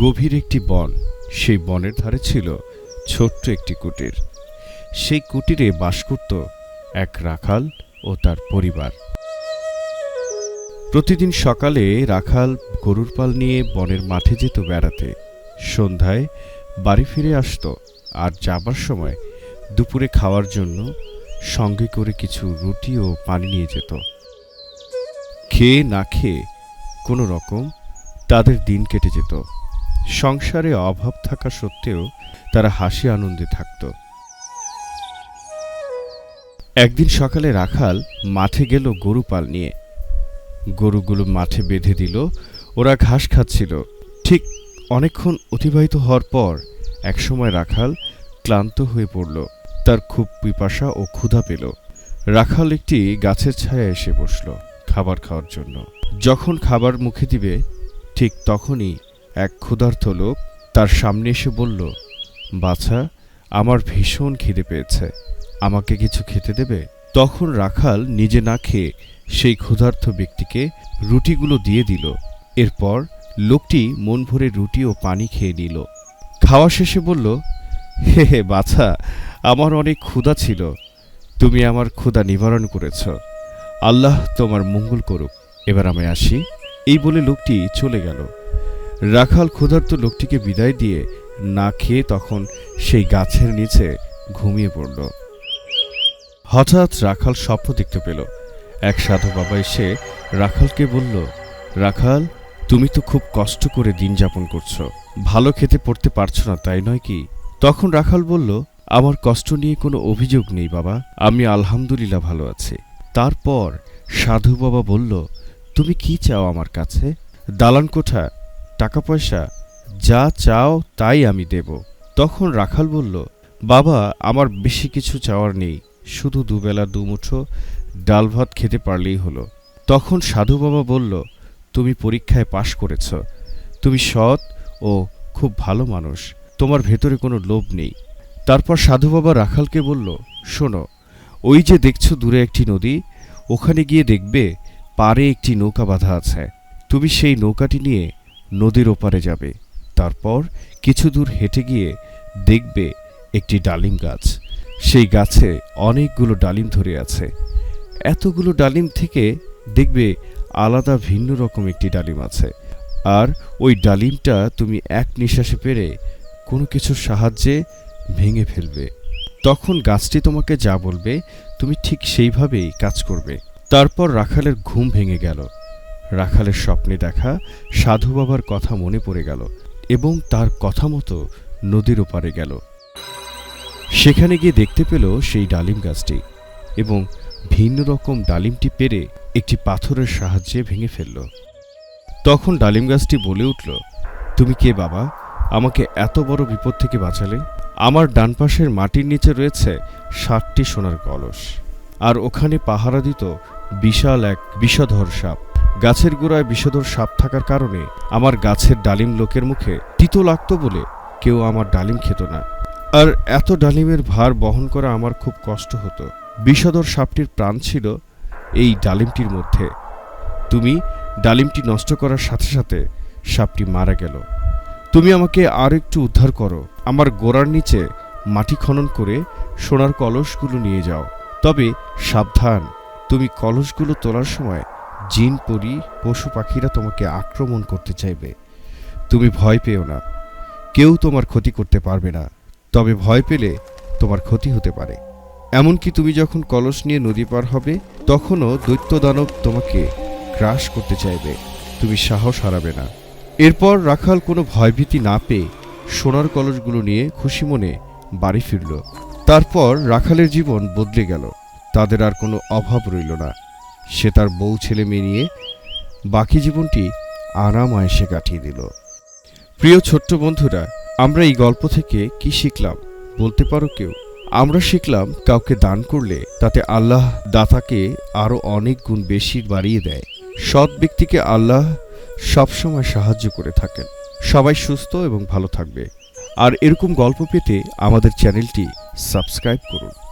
গভীর একটি বন, সেই বনের ধারে ছিল ছোট্ট একটি কুটির। সেই কুটিরে বাস করত এক রাখাল ও তার পরিবার। প্রতিদিন সকালে রাখাল গরুর পাল নিয়ে বনের মাঠে যেত বেড়াতে। সন্ধ্যায় বাড়ি ফিরে আসতো আর যাবার সময় দুপুরে খাওয়ার জন্য সঙ্গে করে কিছু রুটি ও পানি নিয়ে যেত। খেয়ে না খেয়ে কোনো রকম তাদের দিন কেটে যেত। সংসারে অভাব থাকা সত্ত্বেও তারা হাসি আনন্দে থাকত। একদিন সকালে রাখাল মাঠে গেল গরু পাল নিয়ে। গরুগুলো মাঠে বেঁধে দিল, ওরা ঘাস খাচ্ছিল। ঠিক অনেকক্ষণ অতিবাহিত হওয়ার পর একসময় রাখাল ক্লান্ত হয়ে পড়ল। তার খুব পিপাসা ও ক্ষুধা পেল। রাখাল একটি গাছের ছায়া এসে বসল। খাবার খাওয়ার জন্য। যখন খাবার মুখে দিবে, ঠিক তখনই এক ক্ষুধার্ত লোক তার সামনে এসে বলল, বাছা, আমার ভীষণ খিদে পেয়েছে। আমাকে কিছু খেতে দেবে? তখন রাখাল নিজে না খেয়ে সেই ক্ষুধার্ত ব্যক্তিকে রুটিগুলো দিয়ে দিল। এরপর লোকটি মন ভরে রুটি ও পানি খেয়ে নিল। খাওয়া শেষে বলল, হে হে, বাছা, আমার অনেক ক্ষুধা ছিল। তুমি আমার ক্ষুধা নিবারণ করেছ। আল্লাহ তোমার মঙ্গল করুক। এবার আমি আসি। এই বলে লোকটি চলে গেল। রাখাল ক্ষুধার্ত লোকটিকে বিদায় দিয়ে না খেয়ে তখন সেই গাছের নিচে ঘুমিয়ে পড়ল। হঠাৎ রাখাল স্বপ্ন দেখতে পেল। এক সাধু বাবা এসে রাখালকে বলল, রাখাল, তুমি তো খুব কষ্ট করে দিন যাপন করছ। ভালো খেতে পড়তে পারছ না, তাই নয় কি? তখন রাখাল বলল, আমার কষ্ট নিয়ে কোনো অভিযোগ নেই বাবা। আমি আলহামদুলিল্লাহ ভালো আছি। তারপর সাধু বাবা বলল, তুমি কি চাও আমার কাছে? দালান কোঠা, টাকা পয়সা, যা চাও তাই আমি দেব। তখন রাখাল বলল, বাবা, আমার বেশি কিছু চাওয়ার নেই, শুধু দুবেলা দুমুঠো ডাল ভাত খেতে পারলেই হলো। তখন সাধু বাবা বলল, তুমি পরীক্ষায় পাশ করেছ, তুমি সৎ ও খুব ভালো মানুষ, তোমার ভেতরে কোনো লোভ নেই। তারপর সাধু বাবা রাখালকে বলল, শোনো ওই যে দেখছ দূরে একটি নদী, ওখানে গিয়ে দেখবে পারে একটি নৌকা বাঁধা আছে। তুমি সেই নৌকাটি নিয়ে নদীর ওপারে যাবে। তারপর কিছু দূর হেঁটে গিয়ে দেখবে একটি ডালিম গাছ। সেই গাছে অনেকগুলো ডালিম ধরে আছে। এতগুলো ডালিম থেকে দেখবে আলাদা ভিন্ন রকম একটি ডালিম আছে। আর ওই ডালিমটা তুমি এক নিঃশ্বাসে পেরে কোনো কিছুর সাহায্যে ভেঙে ফেলবে। তখন গাছটি তোমাকে যা বলবে, তুমি ঠিক সেইভাবেই কাজ করবে। তারপর রাখালের ঘুম ভেঙে গেল। রাখালের স্বপ্নে দেখা সাধু বাবার কথা মনে পড়ে গেল এবং তার কথা মতো নদীর ওপারে গেল। সেখানে গিয়ে দেখতে পেল সেই ডালিম গাছটি এবং ভিন্ন রকম ডালিমটি পেরে একটি পাথরের সাহায্যে ভেঙে ফেলল। তখন ডালিম গাছটি বলে উঠল, তুমি কে বাবা? আমাকে এত বড় বিপদ থেকে বাঁচালে? আমার ডান পাশের মাটির নিচে রয়েছে ষাটটি সোনার কলস, আর ওখানে পাহারা দিত বিশাল এক বিষধর সাপ। গাছের গোড়ায় বিষধর সাপ থাকার কারণে আমার গাছের ডালিম লোকের মুখে তিতো লাগতো বলে কেউ আমার ডালিম খেত না। আর এত ডালিমের ভার বহন করা আমার খুব কষ্ট হতো। বিষধর সাপটির প্রাণ ছিল এই ডালিমটির মধ্যে। তুমি ডালিমটি নষ্ট করার সাথে সাথে সাপটি মারা গেল। তুমি আমাকে আর একটু উদ্ধার করো। আমার গোড়ার নিচে মাটি খনন করে সোনার কলসগুলো নিয়ে যাও। তবে সাবধান, তুমি কলসগুলো তোলার সময় জিন, পরি, পশু পাখিরা তোমাকে আক্রমণ করতে চাইবে। তুমি ভয় পেও না। কেউ তোমার ক্ষতি করতে পারবে না, তবে ভয় পেলে তোমার ক্ষতি হতে পারে। এমনকি তুমি যখন কলস নিয়ে নদী পার হবে, তখনও দৈত্য দানব তোমাকে গ্রাস করতে চাইবে। তুমি সাহস হারাবে না। এরপর রাখাল কোনো ভয়ভীতি না পেয়ে সোনার কলসগুলো নিয়ে খুশি মনে বাড়ি ফিরল। তারপর রাখালের জীবন বদলে গেল। তাদের আর কোনো অভাব রইল না। সে তার বউ ছেলে মেয়ে নিয়ে বাকি জীবনটি আরাম আয়েসে কাটিয়ে দিল। প্রিয় ছোট্ট বন্ধুরা, আমরা এই গল্প থেকে কি শিখলাম বলতে পারো কেউ? আমরা শিখলাম কাউকে দান করলে তাতে আল্লাহ দাতাকে আরও অনেক গুণ বেশি বাড়িয়ে দেয়। সৎ ব্যক্তিকে আল্লাহ সবসময় সাহায্য করে থাকেন। সবাই সুস্থ এবং ভালো থাকবে। আর এরকম গল্প পেতে আমাদের চ্যানেলটি সাবস্ক্রাইব করুন।